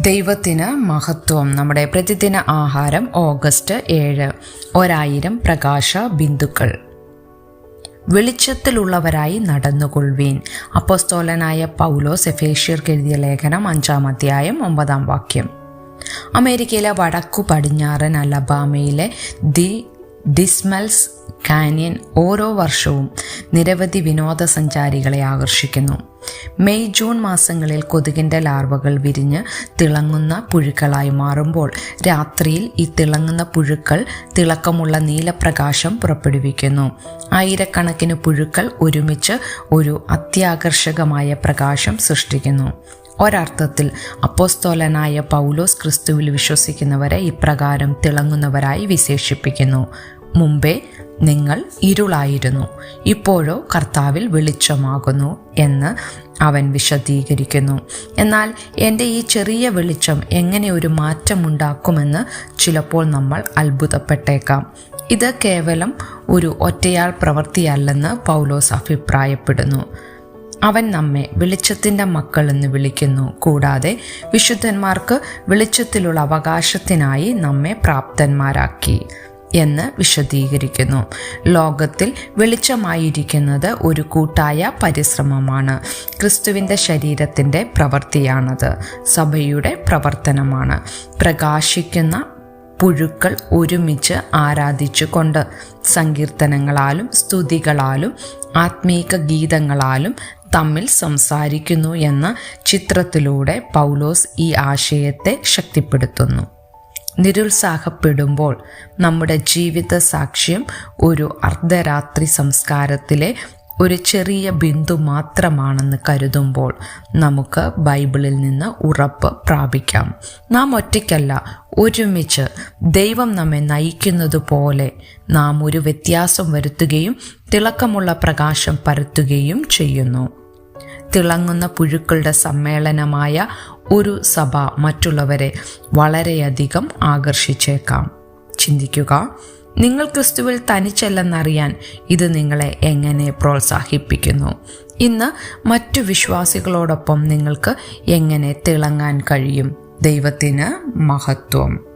ദൈവത്തിന് മഹത്വം. നമ്മുടെ പ്രതിദിന ആഹാരം ഓഗസ്റ്റ് ഏഴ്. ഒരായിരം പ്രകാശ ബിന്ദുക്കൾ. വെളിച്ചത്തിലുള്ളവരായി നടന്നുകൊള്ളുവീൻ. അപ്പോസ്തോലനായ പൗലോ സെഫേഷ്യർക്ക് എഴുതിയ ലേഖനം അഞ്ചാം അധ്യായം ഒമ്പതാം വാക്യം. അമേരിക്കയിലെ വടക്കു പടിഞ്ഞാറൻ അലബാമയിലെ ദി ഡിസ്മൽസ് കാനിയൻ ഓരോ വർഷവും നിരവധി വിനോദസഞ്ചാരികളെ ആകർഷിക്കുന്നു. മെയ് ജൂൺ മാസങ്ങളിൽ കൊതുകിന്റെ ലാർവകൾ വിരിഞ്ഞ് തിളങ്ങുന്ന പുഴുക്കളായി മാറുമ്പോൾ രാത്രിയിൽ ഈ തിളങ്ങുന്ന പുഴുക്കൾ തിളക്കമുള്ള നീലപ്രകാശം പുറപ്പെടുവിക്കുന്നു. ആയിരക്കണക്കിന് പുഴുക്കൾ ഒരുമിച്ച് ഒരു അത്യാകർഷകമായ പ്രകാശം സൃഷ്ടിക്കുന്നു. ഒരർത്ഥത്തിൽ അപ്പോസ്തോലനായ പൗലോസ് ക്രിസ്തുവിൽ വിശ്വസിക്കുന്നവരെ ഇപ്രകാരം തിളങ്ങുന്നവരായി വിശേഷിപ്പിക്കുന്നു. മുമ്പേ നിങ്ങൾ ഇരുളായിരുന്നു ഇപ്പോഴോ കർത്താവിൽ വെളിച്ചമാകുന്നു എന്ന് അവൻ വിശദീകരിക്കുന്നു. എന്നാൽ എന്റെ ഈ ചെറിയ വെളിച്ചം എങ്ങനെ ഒരു മാറ്റമുണ്ടാക്കുമെന്ന് ചിലപ്പോൾ നമ്മൾ അത്ഭുതപ്പെട്ടേക്കാം. ഇത് കേവലം ഒരു ഒറ്റയാൾ പ്രവൃത്തിയല്ലെന്ന് പൗലോസ് അഭിപ്രായപ്പെടുന്നു. അവൻ നമ്മെ വെളിച്ചത്തിന്റെ മക്കൾ എന്ന് വിളിക്കുന്നു. കൂടാതെ വിശുദ്ധന്മാർക്ക് വെളിച്ചത്തിലുള്ള അവകാശത്തിനായി നമ്മെ പ്രാപ്തന്മാരാക്കി എന്ന് വിശദീകരിക്കുന്നു. ലോകത്തിൽ വെളിച്ചമായിരിക്കുന്നത് ഒരു കൂട്ടായ പരിശ്രമമാണ്. ക്രിസ്തുവിന്റെ ശരീരത്തിന്റെ പ്രവൃത്തിയാണത്. സഭയുടെ പ്രവർത്തനമാണ്. പ്രകാശിക്കുന്ന പുഴുക്കൾ ഒരുമിച്ച് ആരാധിച്ചുകൊണ്ട് സങ്കീർത്തനങ്ങളാലും സ്തുതികളാലും ആത്മീക ഗീതങ്ങളാലും തമ്മിൽ സംസാരിക്കുന്നു എന്ന ചിത്രത്തിലൂടെ പൗലോസ് ഈ ആശയത്തെ ശക്തിപ്പെടുത്തുന്നു. നിരുത്സാഹപ്പെടുമ്പോൾ നമ്മുടെ ജീവിത സാക്ഷ്യം ഒരു അർദ്ധരാത്രി സംസ്കാരത്തിലെ ഒരു ചെറിയ ബിന്ദു മാത്രമാണെന്ന് കരുതുമ്പോൾ നമുക്ക് ബൈബിളിൽ നിന്ന് ഉറപ്പ് പ്രാപിക്കാം. നാം ഒറ്റയ്ക്കല്ല ഒരുമിച്ച് ദൈവം നമ്മെ നയിക്കുന്നത് പോലെ നാം ഒരു വ്യത്യാസം വരുത്തുകയും തിളക്കമുള്ള പ്രകാശം പരത്തുകയും ചെയ്യുന്നു. തിളങ്ങുന്ന പുഴുക്കളുടെ സമ്മേളനമായ ഒരു സഭ മറ്റുള്ളവരെ വളരെയധികം ആകർഷിച്ചേക്കാം. ചിന്തിക്കുക നിങ്ങൾ ക്രിസ്തുവിൽ തനിച്ചല്ലെന്നറിയാൻ ഇത് നിങ്ങളെ എങ്ങനെ പ്രോത്സാഹിപ്പിക്കുന്നു? ഇന്ന് മറ്റു വിശ്വാസികളോടൊപ്പം നിങ്ങൾക്ക് എങ്ങനെ തിളങ്ങാൻ കഴിയും? ദൈവത്തിന് മഹത്വം.